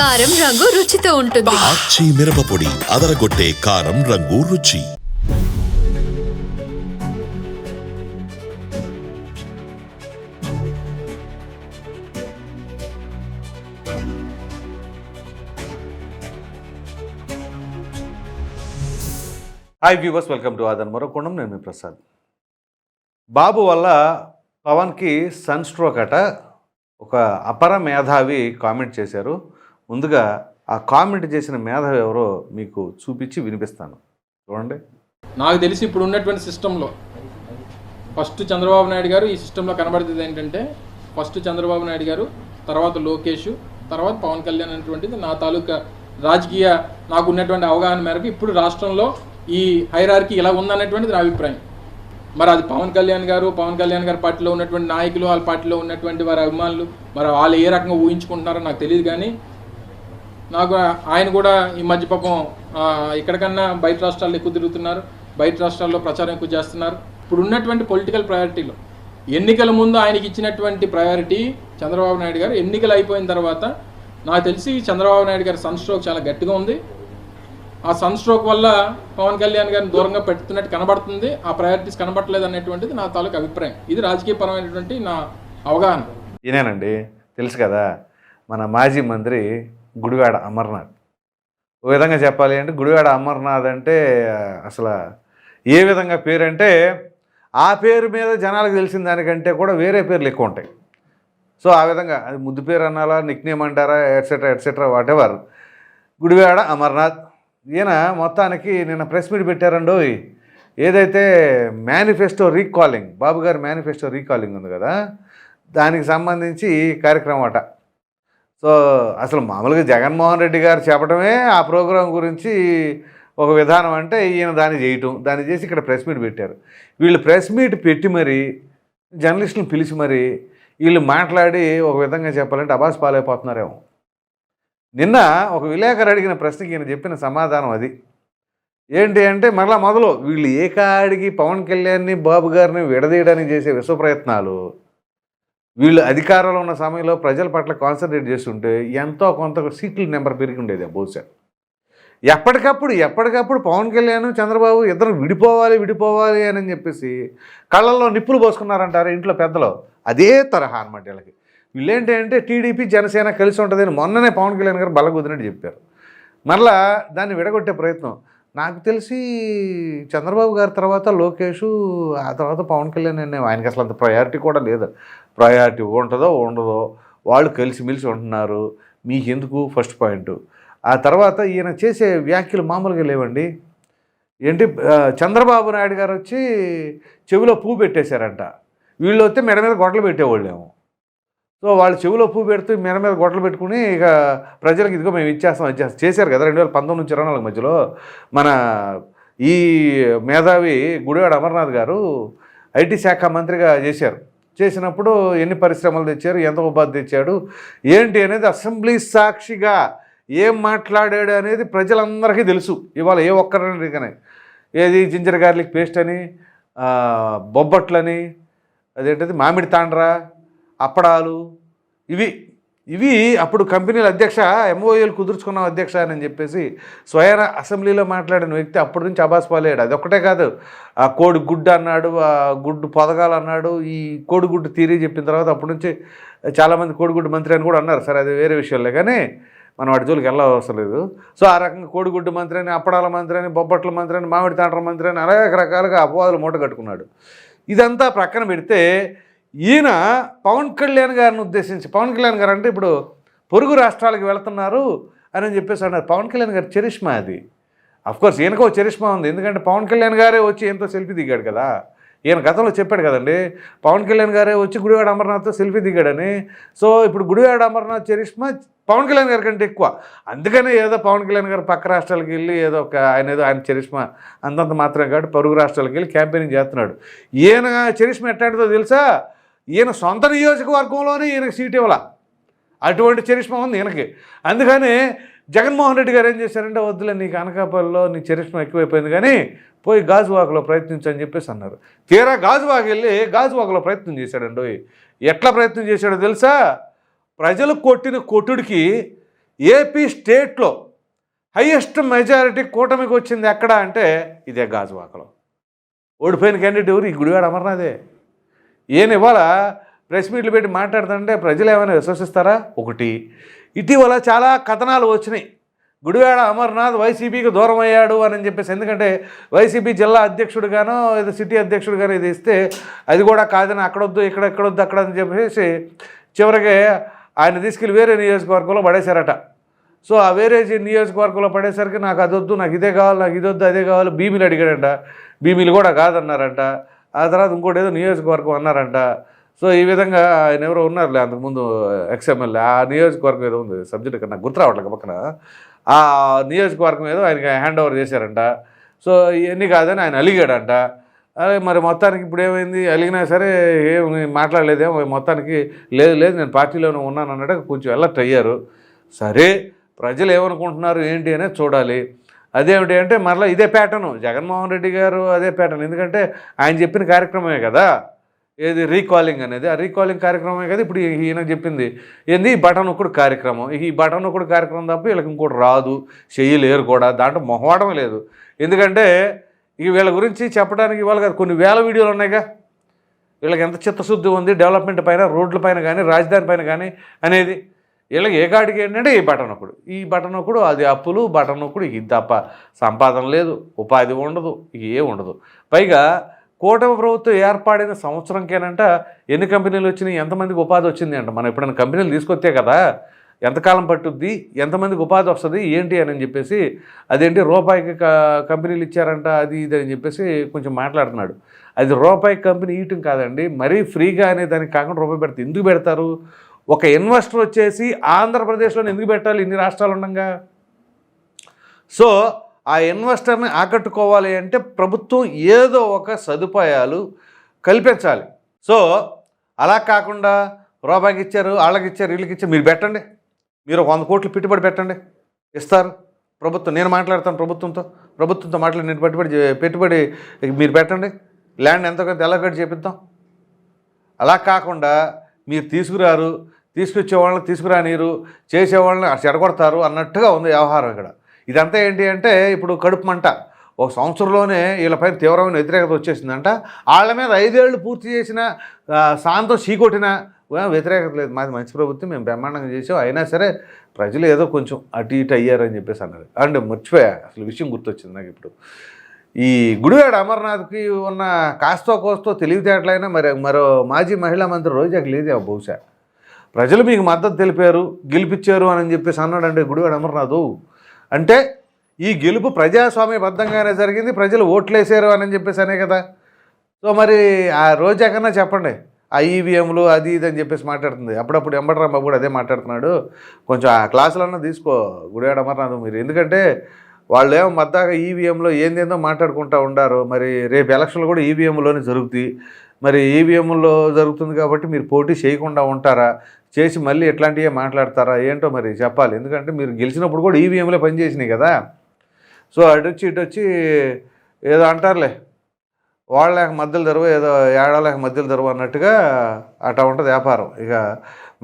కారం రంగు రుచితో ఉంటుంది. ఆచి మిరపపొడి అదరగొట్టే కారం రంగు రుచి. హాయ్ వ్యూవర్స్ వెల్కమ్ టు ఆదన్ మరొకొండం నేను మీ ప్రసాద్. బాబు వల్ల పవన్కి సన్ స్ట్రోక్ అట ఒక అపర మేధావి కామెంట్ చేశారు. ముందుగా ఆ కామెంట్ చేసిన మేధావి ఎవరో మీకు చూపించి వినిపిస్తాను. చూడండి. నాకు తెలిసి ఇప్పుడు ఉన్నటువంటి సిస్టంలో ఫస్ట్ చంద్రబాబు నాయుడు గారు ఈ సిస్టంలో కనబడుతుంది ఏంటంటే ఫస్ట్ చంద్రబాబు నాయుడు గారు తర్వాత లోకేష్ తర్వాత పవన్ కళ్యాణ్ అనేటువంటిది నా తాలూకా రాజకీయ నాకు ఉన్నటువంటి అవగాహన మేరకు ఇప్పుడు రాష్ట్రంలో ఈ హైరార్కి ఇలా ఉందనేటువంటిది నా అభిప్రాయం. మరి అది పవన్ కళ్యాణ్ గారు పవన్ కళ్యాణ్ గారి పార్టీలో ఉన్నటువంటి నాయకులు వాళ్ళ పార్టీలో ఉన్నటువంటి వారి అభిమానులు మరి వాళ్ళు ఏ రకంగా ఊహించుకుంటున్నారో నాకు తెలియదు కానీ నాకు ఆయన కూడా ఈ మధ్య పాపం ఎక్కడికన్నా బయట రాష్ట్రాల్లో ఎక్కువ తిరుగుతున్నారు బయట రాష్ట్రాల్లో ప్రచారం ఎక్కువ చేస్తున్నారు. ఇప్పుడు ఉన్నటువంటి పొలిటికల్ ప్రయారిటీలో ఎన్నికల ముందు ఆయనకి ఇచ్చినటువంటి ప్రయారిటీ చంద్రబాబు నాయుడు గారు. ఎన్నికలు అయిపోయిన తర్వాత నాకు తెలిసి చంద్రబాబు నాయుడు గారి సన్ స్ట్రోక్ చాలా గట్టిగా ఉంది. ఆ సన్ స్ట్రోక్ వల్ల పవన్ కళ్యాణ్ గారిని దూరంగా పెడుతున్నట్టు కనబడుతుంది. ఆ ప్రయారిటీస్ కనబడట్లేదు అనేటువంటిది నా తాలూకు అభిప్రాయం. ఇది రాజకీయపరమైనటువంటి నా అవగాహన. ఈయనేనండి. తెలుసు కదా మన మాజీ మంత్రి గుడివాడ అమర్నాథ్. ఓ విధంగా చెప్పాలి అంటే గుడివాడ అమర్నాథ్ అంటే అసలు ఏ విధంగా పేరు అంటే ఆ పేరు మీద జనాలకు తెలిసిన దానికంటే కూడా వేరే పేర్లు ఎక్కువ ఉంటాయి. సో ఆ విధంగా అది ముద్దు పేరు అనాలా నిక్నేమ్ అంటారా etcetera etcetera whatever Gudivada Amarnath. ఈయన మొత్తానికి నిన్న ప్రెస్ మీట్ పెట్టారండో ఏదైతే మేనిఫెస్టో రీకాలింగ్ బాబు గారి మేనిఫెస్టో రీకాలింగ్ ఉంది కదా దానికి సంబంధించి కార్యక్రమం అట. సో అసలు మామూలుగా జగన్మోహన్ రెడ్డి గారు చెప్పడమే ఆ ప్రోగ్రాం గురించి ఒక విధానం అంటే ఈయన దాన్ని చేయటం. దాన్ని చేసి ఇక్కడ ప్రెస్ మీట్ పెట్టారు. వీళ్ళు ప్రెస్ మీట్ పెట్టి మరి జర్నలిస్టులను పిలిచి మరి వీళ్ళు మాట్లాడి ఒక విధంగా చెప్పాలంటే అబాస్ పాలైపోతున్నారేమో. నిన్న ఒక విలేకరు అడిగిన ప్రశ్నకి ఈయన చెప్పిన సమాధానం అది. ఏంటి అంటే మరలా మొదలు వీళ్ళు ఏ కాడికి పవన్ కళ్యాణ్ని బాబు గారిని విడదీయడానికి చేసే విశ్వ ప్రయత్నాలు వీళ్ళు అధికారంలో ఉన్న సమయంలో ప్రజల పట్ల కాన్సన్ట్రేట్ చేస్తుంటే ఎంతో కొంత సీట్ల నెంబర్ పెరిగి ఉండేది బహుశా. ఎప్పటికప్పుడు ఎప్పటికప్పుడు పవన్ కళ్యాణ్ చంద్రబాబు ఇద్దరు విడిపోవాలి విడిపోవాలి అని చెప్పేసి కళ్ళల్లో నిప్పులు పోసుకున్నారంటారు ఇంట్లో పెద్దలు? అదే తరహా అనమాట వీళ్ళకి. వీళ్ళేంటి అంటే టీడీపీ జనసేన కలిసి ఉంటుందని మొన్ననే పవన్ కళ్యాణ్ గారు బలగుద్దినట్టు చెప్పారు. మరలా దాన్ని విడగొట్టే ప్రయత్నం. నాకు తెలిసి చంద్రబాబు గారి తర్వాత లోకేష్ ఆ తర్వాత పవన్ కళ్యాణ్ అనే ఆయనకి అసలు అంత ప్రయారిటీ కూడా లేదు. ప్రయారిటీ ఉంటుందో ఉండదో వాళ్ళు కలిసిమెలిసి ఉంటున్నారు. మీకెందుకు? ఫస్ట్ పాయింట్ ఆ తర్వాత ఈయన చేసే వ్యాఖ్యలు మామూలుగా లేవండి. ఏంటి చంద్రబాబు నాయుడు గారు వచ్చి చెవిలో పువ్వు పెట్టేశారంట. వీళ్ళు వస్తే మెడ మీద గొడవలు పెట్టేవాళ్ళేమో. సో వాళ్ళు చెవిలో పువ్వు పెడుతూ మెడ మీద గొడవలు పెట్టుకుని ఇక ప్రజలకు ఇదిగో మేము ఇచ్చేస్తాం ఇచ్చేస్తాం. చేశారు కదా రెండు వేల పంతొమ్మిది నుంచి ఇరవై నాలుగు మధ్యలో. మన ఈ మేధావి గుడివాడ అమర్నాథ్ గారు ఐటీ శాఖ మంత్రిగా చేశారు. చేసినప్పుడు ఎన్ని పరిశ్రమలు తెచ్చారు ఎంత ఉపాధి తెచ్చాడు ఏంటి అనేది అసెంబ్లీ సాక్షిగా ఏం మాట్లాడాడు అనేది ప్రజలందరికీ తెలుసు. ఇవాళ ఏ ఒక్కరని ఏది జింజర్ గార్లిక్ పేస్ట్ అని బొబ్బట్లని అదేంటది మామిడి తాండ్రా అప్పడాలు ఇవి ఇవి అప్పుడు కంపెనీల అధ్యక్ష ఎంఓఏలు కుదుర్చుకున్నాం అధ్యక్ష అని చెప్పేసి స్వయం అసెంబ్లీలో మాట్లాడిన వ్యక్తి అప్పటి నుంచి అబాస్ పాలేడు. అది ఒక్కటే కాదు. ఆ కోడి గుడ్డు అన్నాడు ఆ గుడ్డు పొదగాలు అన్నాడు ఈ కోడిగుడ్డు తీరి చెప్పిన తర్వాత అప్పటి నుంచి చాలామంది కోడిగుడ్డు మంత్రి అని కూడా అన్నారు. సరే అది వేరే విషయంలో కానీ మనం వాటి జోలికి వెళ్ళవసరం లేదు. సో ఆ రకంగా కోడిగుడ్డు మంత్రి అని అప్పడాల మంత్రి అని బొబ్బట్ల మంత్రి అని మామిడి తాండ్ర మంత్రి అని అనేక రకాలుగా అపవాదులు మూట కట్టుకున్నాడు. ఇదంతా ప్రక్కన పెడితే ఈయన పవన్ కళ్యాణ్ గారిని ఉద్దేశించి పవన్ కళ్యాణ్ గారు అంటే ఇప్పుడు పొరుగు రాష్ట్రాలకు వెళ్తున్నారు అని చెప్పేసి అన్నారు. పవన్ కళ్యాణ్ గారి చరిష్మా అది. కోర్స్ ఈయనకో చరిష్మా ఉంది. ఎందుకంటే పవన్ కళ్యాణ్ గారే వచ్చి ఎంతో సెల్ఫీ దిగాడు కదా. ఈయన గతంలో చెప్పాడు కదండి పవన్ కళ్యాణ్ గారే వచ్చి గుడివాడ అమర్నాథ్తో సెల్ఫీ దిగాడని. సో ఇప్పుడు గుడివాడ అమర్నాథ్ చరిష్మా పవన్ కళ్యాణ్ గారి కంటే ఎక్కువ. అందుకనే ఏదో పవన్ కళ్యాణ్ గారు పక్క రాష్ట్రాలకు వెళ్ళి ఏదో ఒక ఆయన ఏదో ఆయన చరిష్మా అంతంత మాత్రమే కాబట్టి పరుగు రాష్ట్రాలకు వెళ్ళి క్యాంపెయినింగ్ చేస్తున్నాడు. ఈయన చరిష్మా ఎట్లాంటిదో తెలుసా? ఈయన సొంత నియోజకవర్గంలోనే ఈయనకి సీట్ ఇవ్వాల. అటువంటి చరిష్మా ఉంది ఈయనకి. అందుకని జగన్మోహన్ రెడ్డి గారు ఏం చేశారంటే వద్దులే నీకు అనకాపల్లిలో నీ చరిష్మా ఎక్కువైపోయింది కానీ పోయి గాజువాకలో ప్రయత్నించని చెప్పేసి అన్నారు. తీరా గాజువాకి వెళ్ళి గాజువాకలో ప్రయత్నం చేశాడండి ఓయ్. ఎట్లా ప్రయత్నం చేశాడో తెలుసా? ప్రజలు కొట్టిన కొట్టుడికి ఏపీ స్టేట్లో హయ్యెస్ట్ మెజారిటీ కూటమికి వచ్చింది ఎక్కడ అంటే ఇదే గాజువాకలో. ఓడిపోయిన క్యాండిడేట్ ఎవరు? ఈ గుడివాడ అమర్నాథే. ఈయన ఇవాళ ప్రెస్ మీట్లు పెట్టి మాట్లాడుతుంటే ప్రజలు ఏమైనా విశ్వసిస్తారా? ఒకటి. ఇటీవల చాలా కథనాలు వచ్చినాయి. గుడివాడ అమర్నాథ్ వైసీపీకి దూరం అయ్యాడు అని చెప్పేసి. ఎందుకంటే వైసీపీ జిల్లా అధ్యక్షుడిగానో ఏదో సిటీ అధ్యక్షుడిగానో ఇది ఇస్తే అది కూడా కాదని అక్కడొద్దు ఇక్కడ ఎక్కడొద్దు అక్కడ అని చెప్పేసి చివరికి ఆయన తీసుకెళ్ళి వేరే నియోజకవర్గంలో పడేశారట. సో ఆ వేరే నియోజకవర్గంలో పడేసరికి నాకు అది వద్దు నాకు ఇదే కావాలి నాకు ఇది వద్దు అదే కావాలి భీమిలు అడిగాడంట. భీమిలు కూడా కాదన్నారంట. ఆ తర్వాత ఇంకోటి ఏదో నియోజకవర్గం అన్నారంట. సో ఈ విధంగా ఆయన ఎవరో ఉన్నారులే అంతకుముందు ఎక్స్ఎమ్ఎల్ఏ ఆ నియోజకవర్గం ఏదో ఉంది సబ్జెక్ట్ ఇక్కడ నాకు గుర్తు రావట్లేదు పక్కన. ఆ నియోజకవర్గం ఏదో ఆయనకి హ్యాండ్ ఓవర్ చేశారంట. సో ఇవన్నీ కాదని ఆయన అలిగాడంట. అదే మరి మొత్తానికి ఇప్పుడు ఏమైంది? అలిగినా సరే ఏం మాట్లాడలేదేమో మొత్తానికి లేదు లేదు నేను పార్టీలోనే ఉన్నాను అన్నట్టు కొంచెం అలర్ట్ అయ్యారు. సరే ప్రజలు ఏమనుకుంటున్నారు ఏంటి అనేది చూడాలి. అదేమిటి అంటే మరలా ఇదే ప్యాటర్ను. జగన్మోహన్ రెడ్డి గారు అదే ప్యాటర్న్. ఎందుకంటే ఆయన చెప్పిన కార్యక్రమమే కదా. ఏది రీకాలింగ్ అనేది. ఆ రీకాలింగ్ కార్యక్రమమే కదా ఇప్పుడు ఈయన చెప్పింది. ఏంది? ఈ బటన్ ఒకడు కార్యక్రమం. ఈ బటన్ ఒకడు కార్యక్రమం తప్ప వీళ్ళకి ఇంకోటి రాదు. చెయ్యలేరు కూడా. దాంట్లో మొహమాటం లేదు. ఎందుకంటే ఇక వీళ్ళ గురించి చెప్పడానికి ఇవ్వాలి కదా. కొన్ని వేల వీడియోలు ఉన్నాయిగా. వీళ్ళకి ఎంత చిత్తశుద్ధి ఉంది? డెవలప్మెంట్ పైన రోడ్ల పైన కానీ రాజధాని పైన కానీ అనేది. వీళ్ళకి ఏ కాడికి ఏంటంటే ఈ బటన్ ఒకడు ఈ బటన్ ఒకడు అది అప్పులు బటన్ ఒకడు ఇది తప్ప సంపాదన లేదు ఉపాధి ఉండదు ఏ ఉండదు. పైగా కూటమి ప్రభుత్వం ఏర్పడిన సంవత్సరంకేనంట ఎన్ని కంపెనీలు వచ్చినాయి ఎంతమందికి ఉపాధి వచ్చింది అంట మనం ఎప్పుడైనా కంపెనీలు తీసుకొస్తే కదా ఎంతకాలం పట్టుద్ది ఎంతమందికి ఉపాధి వస్తుంది ఏంటి అని చెప్పేసి అదేంటి రూపాయికి కంపెనీలు ఇచ్చారంట అది ఇది అని చెప్పేసి కొంచెం మాట్లాడుతున్నాడు. అది రూపాయి కంపెనీ ఇయటం కాదండి మరీ ఫ్రీగా అనే దానికి కాకుండా రూపాయి పెడితే ఎందుకు పెడతారు? ఒక ఇన్వెస్టర్ వచ్చేసి ఆంధ్రప్రదేశ్లో ఎందుకు పెట్టాలి? ఇన్ని రాష్ట్రాలు ఉండగా. సో ఆ ఇన్వెస్టర్ని ఆకట్టుకోవాలి అంటే ప్రభుత్వం ఏదో ఒక సదుపాయాలు కల్పించాలి. సో అలా కాకుండా రూపాయికి ఇచ్చారు వాళ్ళకి ఇచ్చారు వీళ్ళకి ఇచ్చారు మీరు పెట్టండి. మీరు వంద కోట్లు పెట్టుబడి పెట్టండి. ఇస్తారు. ప్రభుత్వం నేను మాట్లాడతాను ప్రభుత్వంతో. ప్రభుత్వంతో మాట్లాడి నేను పెట్టుబడి పెట్టుబడి మీరు పెట్టండి. ల్యాండ్ ఎంతో కొంత ఎలా కట్టి చేపిద్దాం. అలా కాకుండా మీరు తీసుకురారు తీసుకొచ్చే వాళ్ళని తీసుకురానిరు చేసేవాళ్ళని చెడగొడతారు అన్నట్టుగా ఉంది వ్యవహారం ఇక్కడ. ఇదంతా ఏంటి అంటే ఇప్పుడు కడుపు మంట. ఒక సంవత్సరంలోనే వీళ్ళపైన తీవ్రమైన వ్యతిరేకత వచ్చేసిందంట. వాళ్ళ మీద ఐదేళ్ళు పూర్తి చేసిన ఆ, సాంతో చీకొట్టిన వ్యతిరేకత లేదు. మాది మంచి ప్రభుత్వం మేము బ్రహ్మాండంగా చేసాం. అయినా సరే ప్రజలు ఏదో కొంచెం అటు ఇటు అయ్యారని చెప్పేసి అన్నారు. అండ్ మర్చిపోయా అసలు విషయం గుర్తొచ్చింది నాకు ఇప్పుడు. ఈ గుడివాడ అమర్నాథ్కి ఉన్న కాస్తో కోస్తో తెలివితేటలైనా మరి మరో మాజీ మహిళా మంత్రి రోజాకి లేదే బహుశా. ప్రజలు మీకు మద్దతు తెలిపారు గెలిపించారు అని చెప్పేసి అన్నాడండి గుడివాడ అమర్నాథ్. అంటే ఈ గెలుపు ప్రజాస్వామ్యబద్ధంగానే జరిగింది ప్రజలు ఓట్లేసారు అని చెప్పేసి అనే కదా. సో మరి ఆ రోజా కన్నా చెప్పండి ఆ ఈవీఎంలు అది ఇది అని చెప్పేసి మాట్లాడుతుంది. అప్పుడప్పుడు ఎంబటరాంబాబు కూడా అదే మాట్లాడుతున్నాడు. కొంచెం ఆ క్లాసులన్నా తీసుకో గుడివాడ అమర్నాథ్ మీరు. ఎందుకంటే వాళ్ళు ఏమో మద్దాక ఈవీఎంలో ఏందేందో మాట్లాడుకుంటూ ఉండారు. మరి రేపు ఎలక్షన్లు కూడా ఈవీఎంలోనే జరుగుతాయి మరి ఈవీఎంలో జరుగుతుంది కాబట్టి మీరు పోటీ చేయకుండా ఉంటారా? చేసి మళ్ళీ ఎట్లాంటివే మాట్లాడతారా? ఏంటో మరి చెప్పాలి. ఎందుకంటే మీరు గెలిచినప్పుడు కూడా ఈవీఎంలో పనిచేసినాయి కదా. సో అటు వచ్చి ఇటు వచ్చి ఏదో అంటారులే. వాళ్ళకి మధ్యలో తెరవ ఏదో ఏడాళ్ళకి మధ్యలో తెరవ అన్నట్టుగా అట్లా ఉంటుంది వ్యాపారం. ఇక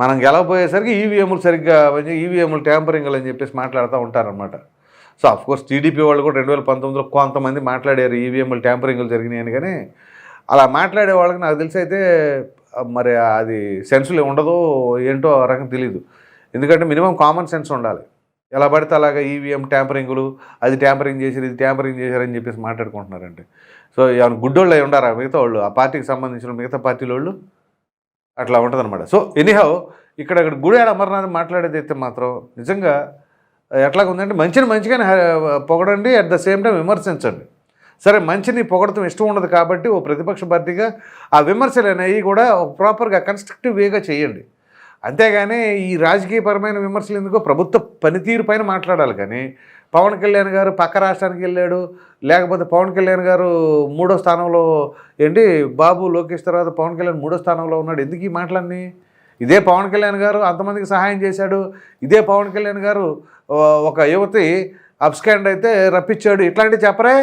మనం గెలవపోయేసరికి ఈవీఎంలు సరిగ్గా ఈవీఎంలు ట్యాంపరింగ్లు అని చెప్పేసి మాట్లాడుతూ ఉంటారనమాట సో అఫ్ కోర్స్ టీడీపీ వాళ్ళు కూడా రెండు వేల పంతొమ్మిదిలో కొంతమంది మాట్లాడారు. ఈవీఎంలు ట్యాంపరింగ్లు జరిగినాయని కానీ అలా మాట్లాడే వాళ్ళకి నాకు తెలిసి అయితే మరి అది సెన్సులు ఉండదో ఏంటో ఆ రకం తెలియదు ఎందుకంటే మినిమం కామన్ సెన్స్ ఉండాలి. ఎలా పడితే అలాగా ఈవీఎం ట్యాంపరింగులు అది ట్యాంపరింగ్ చేశారు ఇది ట్యాంపరింగ్ చేశారని చెప్పేసి మాట్లాడుకుంటున్నారంటే సో ఏమైనా గుడ్డోళ్ళు అయి ఉండారా మిగతా వాళ్ళు? ఆ పార్టీకి సంబంధించిన మిగతా పార్టీల వాళ్ళు? అట్లా ఉంటుందన్నమాట. సో ఎనీహౌ ఇక్కడ ఇక్కడ గుడి అమర్నాథ్ మాట్లాడేది అయితే మాత్రం నిజంగా ఎట్లా ఉందంటే మంచిని మంచిగానే పొగడండి అట్ ద సేమ్ టైం విమర్శించండి. సరే మంచిని పొగడటం ఇష్టం ఉండదు కాబట్టి ఓ ప్రతిపక్ష పార్టీగా ఆ విమర్శలు అనేవి కూడా ఒక ప్రాపర్గా కన్స్ట్రక్టివ్ వేగా చేయండి. అంతేగాని ఈ రాజకీయపరమైన విమర్శలు ఎందుకో ప్రభుత్వ పనితీరు పైన మాట్లాడాలి కానీ పవన్ కళ్యాణ్ గారు పక్క రాష్ట్రానికి వెళ్ళాడు లేకపోతే పవన్ కళ్యాణ్ గారు మూడో స్థానంలో ఏంటి బాబు లోకేష్ తర్వాత పవన్ కళ్యాణ్ మూడో స్థానంలో ఉన్నాడు. ఎందుకు ఈ మాటలన్నీ? ఇదే పవన్ కళ్యాణ్ గారు అంతమందికి సహాయం చేశాడు. ఇదే పవన్ కళ్యాణ్ గారు ఒక యువతి అబ్స్కాండ్ అయితే రప్పించాడు. ఇట్లాంటివి చెప్పరే?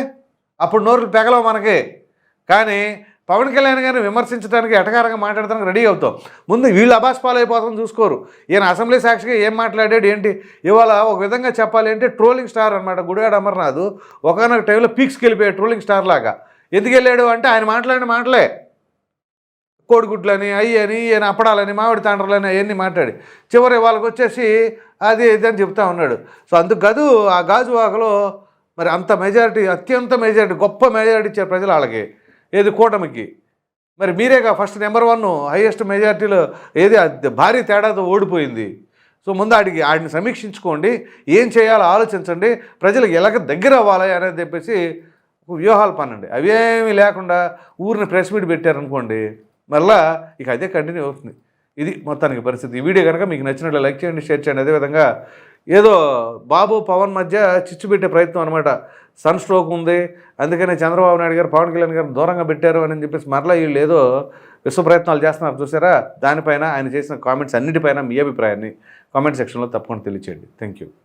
అప్పుడు నోరులు పెగలవు మనకి. కానీ పవన్ కళ్యాణ్ గారిని విమర్శించడానికి ఎటకారంగా మాట్లాడడానికి రెడీ అవుతాం. ముందు వీళ్ళు అబాస్ అయిపోతాం చూసుకోరు. ఈయన అసెంబ్లీ సాక్షిగా ఏం మాట్లాడాడు ఏంటి? ఇవాళ ఒక విధంగా చెప్పాలి అంటే ట్రోలింగ్ స్టార్ అనమాట గుడిగాడ అమర్నాథ్. ఒకనొక టైంలో పీక్స్కి వెళ్ళిపోయాడు ట్రోలింగ్ స్టార్ లాగా. ఎందుకు వెళ్ళాడు అంటే ఆయన మాట్లాడిన మాటలే. కోడిగుడ్లని అయ్యి అని ఈయన అప్పడాలని మామిడి తాండ్రలని అవన్నీ మాట్లాడి. చివరి వాళ్ళకి వచ్చేసి అది ఇది అని చెప్తా ఉన్నాడు. సో అందుకు గదు ఆ గాజువాకలో మరి అంత మెజారిటీ అత్యంత మెజారిటీ గొప్ప మెజారిటీ ఇచ్చారు ప్రజలు వాళ్ళకి ఏది కూటమికి. మరి మీరేగా ఫస్ట్ నెంబర్ వన్ హైయెస్ట్ మెజారిటీలో ఏది భారీ తేడాతో ఓడిపోయింది. సో ముందు ఆడికి ఆడిని సమీక్షించుకోండి ఏం చేయాలో ఆలోచించండి ప్రజలకు ఎలాగ దగ్గర అవ్వాలి అనేది చెప్పేసి వ్యూహాలు పనండి అవేమీ లేకుండా ఊరిని ప్రెస్ మీట్ పెట్టారనుకోండి మళ్ళా ఇక అదే కంటిన్యూ అవుతుంది. ఇది మొత్తానికి పరిస్థితి. ఈ వీడియో కనుక మీకు నచ్చినట్లు లైక్ చేయండి షేర్ చేయండి. అదేవిధంగా ఏదో బాబు పవన్ మధ్య చిచ్చు పెట్టే ప్రయత్నం అనమాట సన్ స్ట్రోక్ ఉంది. అందుకని చంద్రబాబు నాయుడు గారు పవన్ కళ్యాణ్ గారు దూరంగా పెట్టారు అని చెప్పేసి మరలా వీళ్ళు ఏదో విశ్వ ప్రయత్నాలు చేస్తున్నారు చూసారా? దానిపైన ఆయన చేసిన కామెంట్స్ అన్నిటిపైన మీ అభిప్రాయాన్ని కామెంట్ సెక్షన్లో తప్పకుండా తెలియచేయండి. Thank you.